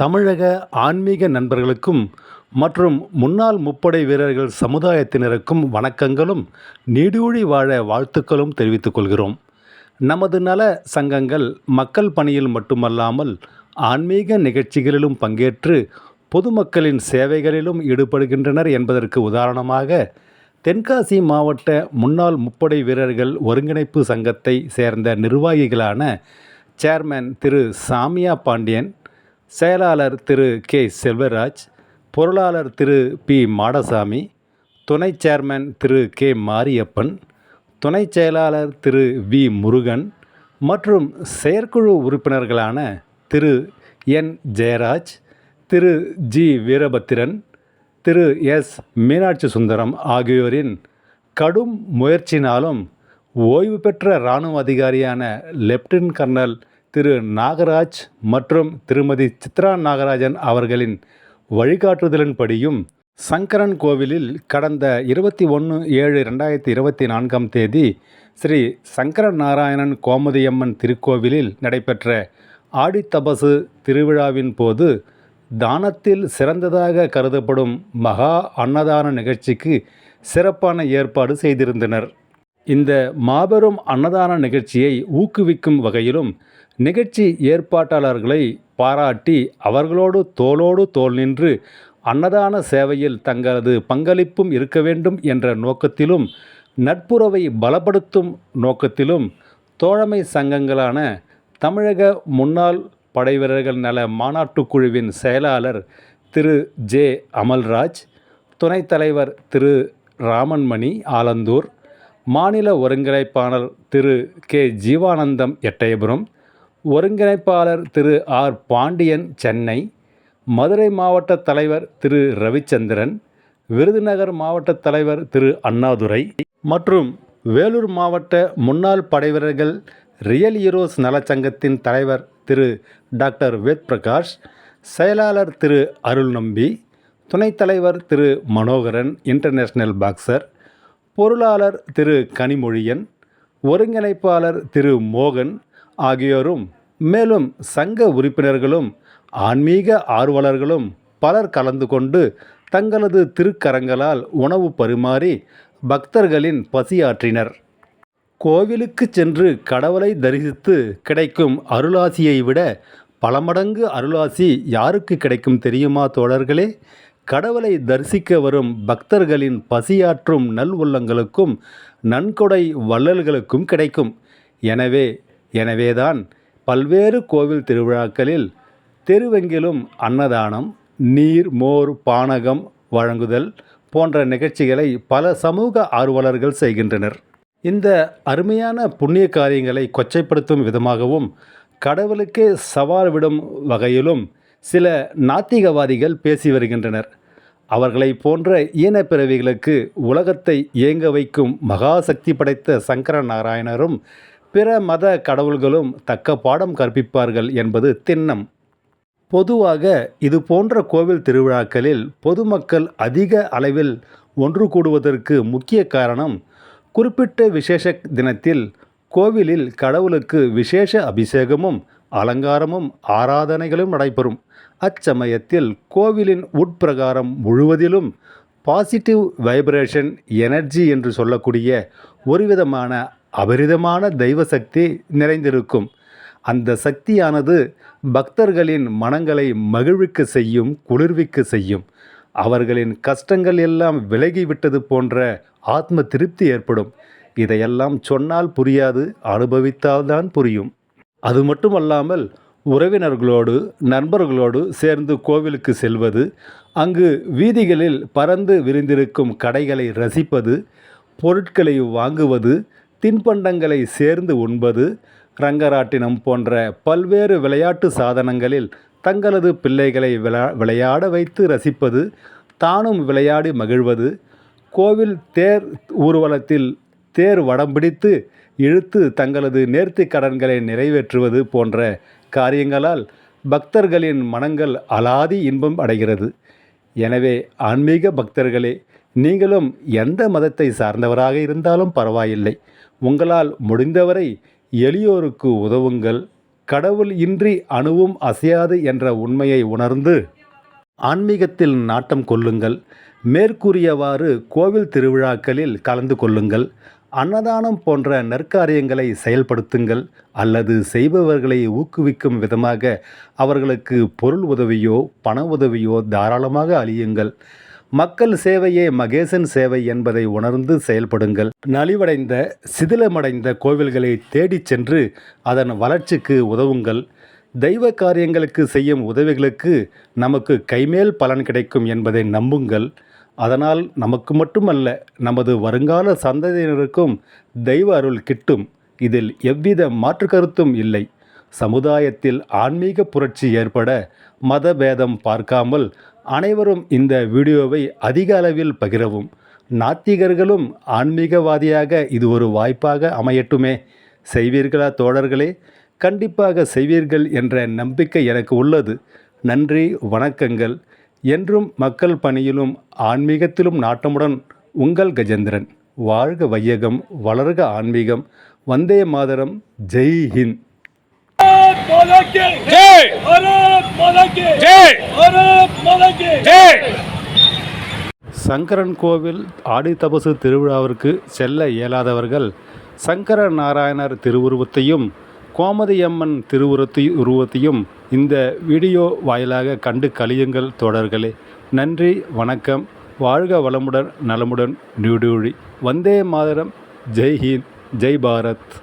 தமிழக ஆன்மீக நண்பர்களுக்கும் மற்றும் முன்னாள் முப்படை வீரர்கள் சமுதாயத்தினருக்கும் வணக்கங்களும் நீடூழி வாழ வாழ்த்துக்களும் தெரிவித்துக் கொள்கிறோம். நமது நல சங்கங்கள் மக்கள் பணியில் மட்டுமல்லாமல் ஆன்மீக நிகழ்ச்சிகளிலும் பங்கேற்று பொதுமக்களின் சேவைகளிலும் ஈடுபடுகின்றனர் என்பதற்கு உதாரணமாக தென்காசி மாவட்ட முன்னாள் முப்படை வீரர்கள் ஒருங்கிணைப்பு சங்கத்தை சேர்ந்த நிர்வாகிகளான சேர்மன் திரு சாமியா பாண்டியன் செயலாளர் திரு கே. செல்வராஜ் பொருளாளர் திரு பி. மாடசாமி துணை சேர்மன் திரு கே. மாரியப்பன் துணை செயலாளர் திரு வி. முருகன் மற்றும் செயற்குழு உறுப்பினர்களான திரு. என். ஜெயராஜ் திரு. ஜி. வீரபத்திரன் திரு. எஸ். மீனாட்சி சுந்தரம் ஆகியோரின் கடும் முயற்சினாலும் ஓய்வு பெற்ற இராணுவ அதிகாரியான லெப்டினன்ட் கர்னல் திரு நாகராஜ் மற்றும் திருமதி சித்ரா நாகராஜன் அவர்களின் வழிகாட்டுதலின்படியும் சங்கரன் கோவிலில் கடந்த இருபத்தி ஒன்று ஏழு ரெண்டாயிரத்தி இருபத்தி நான்காம் தேதி ஸ்ரீ சங்கர நாராயணன் கோமதியம்மன் திருக்கோவிலில் நடைபெற்ற ஆடித்தபசு திருவிழாவின் போது தானத்தில் சிறந்ததாக கருதப்படும் மகா அன்னதான நிகழ்ச்சிக்கு சிறப்பான ஏற்பாடு செய்திருந்தனர். இந்த மாபெரும் அன்னதான நிகழ்ச்சியை ஊக்குவிக்கும் வகையிலும் நிகழ்ச்சி ஏற்பாட்டாளர்களை பாராட்டி அவர்களோடு தோளோடு தோல் நின்று அன்னதான சேவையில் தங்களது பங்களிப்பும் இருக்க வேண்டும் என்ற நோக்கத்திலும் நட்புறவை பலப்படுத்தும் நோக்கத்திலும் தோழமை சங்கங்களான தமிழக முன்னாள் படைவீரர்கள் நல மாநாட்டுக் குழுவின் செயலாளர் திரு. ஜே. அமல்ராஜ் துணைத் தலைவர் திரு. ராமன்மணி ஆலந்தூர் மாநில ஒருங்கிணைப்பாளர் திரு. கே. ஜீவானந்தம் எட்டயபுரம் ஒருங்கிணைப்பாளர் திரு ஆர் பாண்டியன் சென்னை. மதுரை மாவட்ட தலைவர் திரு ரவிச்சந்திரன். விருதுநகர் மாவட்ட தலைவர் திரு அண்ணாதுரை. மற்றும் வேலூர் மாவட்ட முன்னாள் படைவீரர்கள் ரியல் ஹீரோஸ் நலச்சங்கத்தின் தலைவர் திரு டாக்டர் வேத் பிரகாஷ் செயலாளர் திரு அருள் நம்பி. துணைத் தலைவர் திரு மனோகரன் இன்டர்நேஷனல் பாக்ஸர். பொருளாளர் திரு கனிமொழியன். ஒருங்கிணைப்பாளர் திரு மோகன் ஆகியோரும் மேலும் சங்க உறுப்பினர்களும் ஆன்மீக ஆர்வலர்களும் பலர் கலந்து கொண்டு தங்களது திருக்கரங்களால் உணவு பரிமாறி பக்தர்களின் பசியாற்றினர். கோவிலுக்கு சென்று கடவுளை தரிசித்து கிடைக்கும் அருளாசியை விட பல மடங்கு அருளாசி யாருக்கு கிடைக்கும் தெரியுமா தோழர்களே? கடவுளை தரிசிக்க வரும் பக்தர்களின் பசியாற்றும் நல் உள்ளங்களுக்கும் நன்கொடை வள்ளல்களுக்கும் கிடைக்கும். எனவே எனவேதான் பல்வேறு கோவில் திருவிழாக்களில் தெருவெங்கிலும் அன்னதானம் நீர் மோர் பானகம் வழங்குதல் போன்ற நிகழ்ச்சிகளை பல சமூக ஆர்வலர்கள் செய்கின்றனர். இந்த அருமையான புண்ணிய காரியங்களை கொச்சைப்படுத்தும் விதமாகவும் கடவுளுக்கே சவால் விடும் வகையிலும் சில நாத்திகவாதிகள் பேசி வருகின்றனர். அவர்களை போன்ற ஈனப்பிறவிகளுக்கு உலகத்தை இயங்க வைக்கும் மகாசக்தி படைத்த சங்கர நாராயணரும் பிற மத கடவுள்களும் தக்க பாடம் கற்பிப்பார்கள் என்பது திண்ணம். பொதுவாக இது போன்ற கோவில் திருவிழாக்களில் பொதுமக்கள் அதிக அளவில் ஒன்று கூடுவதற்கு முக்கிய காரணம் குறிப்பிட்ட விசேஷ தினத்தில் கோவிலில் கடவுளுக்கு விசேஷ அபிஷேகமும் அலங்காரமும் ஆராதனைகளும் நடைபெறும். அச்சமயத்தில் கோவிலின் உட்பிரகாரம் முழுவதிலும் பாசிட்டிவ் வைப்ரேஷன் எனர்ஜி என்று சொல்லக்கூடிய ஒருவிதமான அபரிதமான தெய்வ சக்தி நிறைந்திருக்கும். அந்த சக்தியானது பக்தர்களின் மனங்களை மகிழ்விக்க செய்யும் குளிர்விக்க செய்யும். அவர்களின் கஷ்டங்கள் எல்லாம் விலகிவிட்டது போன்ற ஆத்ம திருப்தி ஏற்படும். இதையெல்லாம் சொன்னால் புரியாது அனுபவித்தால்தான் புரியும். அது மட்டுமல்லாமல் உறவினர்களோடு நண்பர்களோடு சேர்ந்து கோவிலுக்கு செல்வது அங்கு வீதிகளில் பறந்து விரிந்திருக்கும் கடைகளை ரசிப்பது பொருட்களை வாங்குவது தின்பண்டங்களை சேர்ந்து உண்பது ரங்கராட்டினம் போன்ற பல்வேறு விளையாட்டு சாதனங்களில் தங்களது பிள்ளைகளை விளா விளையாட வைத்து ரசிப்பது தானும் விளையாடி மகிழ்வது கோவில் தேர் ஊர்வலத்தில் தேர் வடம் பிடித்து இழுத்து தங்களது நேர்த்தி கடன்களை நிறைவேற்றுவது போன்ற காரியங்களால் பக்தர்களின் மனங்கள் அலாதி இன்பம் அடைகிறது. எனவே ஆன்மீக பக்தர்களே நீங்களும் எந்த மதத்தை சார்ந்தவராக இருந்தாலும் பரவாயில்லை. உங்களால் முடிந்தவரை எளியோருக்கு உதவுங்கள். கடவுள் இன்றி அணுவும் அசையாது என்ற உண்மையை உணர்ந்து ஆன்மீகத்தில் நாட்டம் கொள்ளுங்கள். மேற்கூறியவாறு கோவில் திருவிழாக்களில் கலந்து கொள்ளுங்கள். அன்னதானம் போன்ற நற்காரியங்களை செயல்படுத்துங்கள். அல்லது செய்பவர்களை ஊக்குவிக்கும் விதமாக அவர்களுக்கு பொருள் உதவியோ பண உதவியோ தாராளமாக அழியுங்கள் மக்கள் சேவையே மகேசன் சேவை என்பதை உணர்ந்து செயல்படுங்கள். நலிவடைந்த சிதிலமடைந்த கோவில்களை தேடிச் சென்று அதன் வளர்ச்சிக்கு உதவுங்கள். தெய்வ காரியங்களுக்கு செய்யும் உதவிகளுக்கு நமக்கு கைமேல் பலன் கிடைக்கும் என்பதை நம்புங்கள். அதனால் நமக்கு மட்டுமல்ல நமது வருங்கால சந்ததியினருக்கும் தெய்வ அருள் கிட்டும். இதில் எவ்வித மாற்று கருத்தும் இல்லை. சமுதாயத்தில் ஆன்மீக புரட்சி ஏற்பட மதபேதம் பார்க்காமல் அனைவரும் இந்த வீடியோவை அதிக அளவில் பகிரவும். நாத்திகர்களும் ஆன்மீகவாதியாக இது ஒரு வாய்ப்பாக அமையட்டுமே. செய்வீர்களா தோழர்களே? கண்டிப்பாக செய்வீர்கள் என்ற நம்பிக்கை எனக்கு உள்ளது. நன்றி வணக்கங்கள். என்றும் மக்கள் பணியிலும் ஆன்மீகத்திலும் நாட்டமுடன் உங்கள் கஜேந்திரன். வாழ்க வையகம் வளர்க ஆன்மீகம். வந்தே மாதரம். ஜெய் ஹிந்த். माता की जय भारत माता की जय भारत माता की जय சங்கரன் கோவில் ஆடி தபசு திருவிழாவிற்கு செல்ல இயலாதவர்கள் சங்கர நாராயணர் திருவுருவத்தையும் கோமதியம்மன் திருவுருவத்தை உருவத்தையும் இந்த வீடியோ வாயிலாக கண்டு கழியுங்கள் தோழர்களே நன்றி வணக்கம் வாழ்க வளமுடன் நலமுடன் நியூடியூழி வந்தே மாதரம் ஜெய் ஹிந்த் ஜெய் பாரத்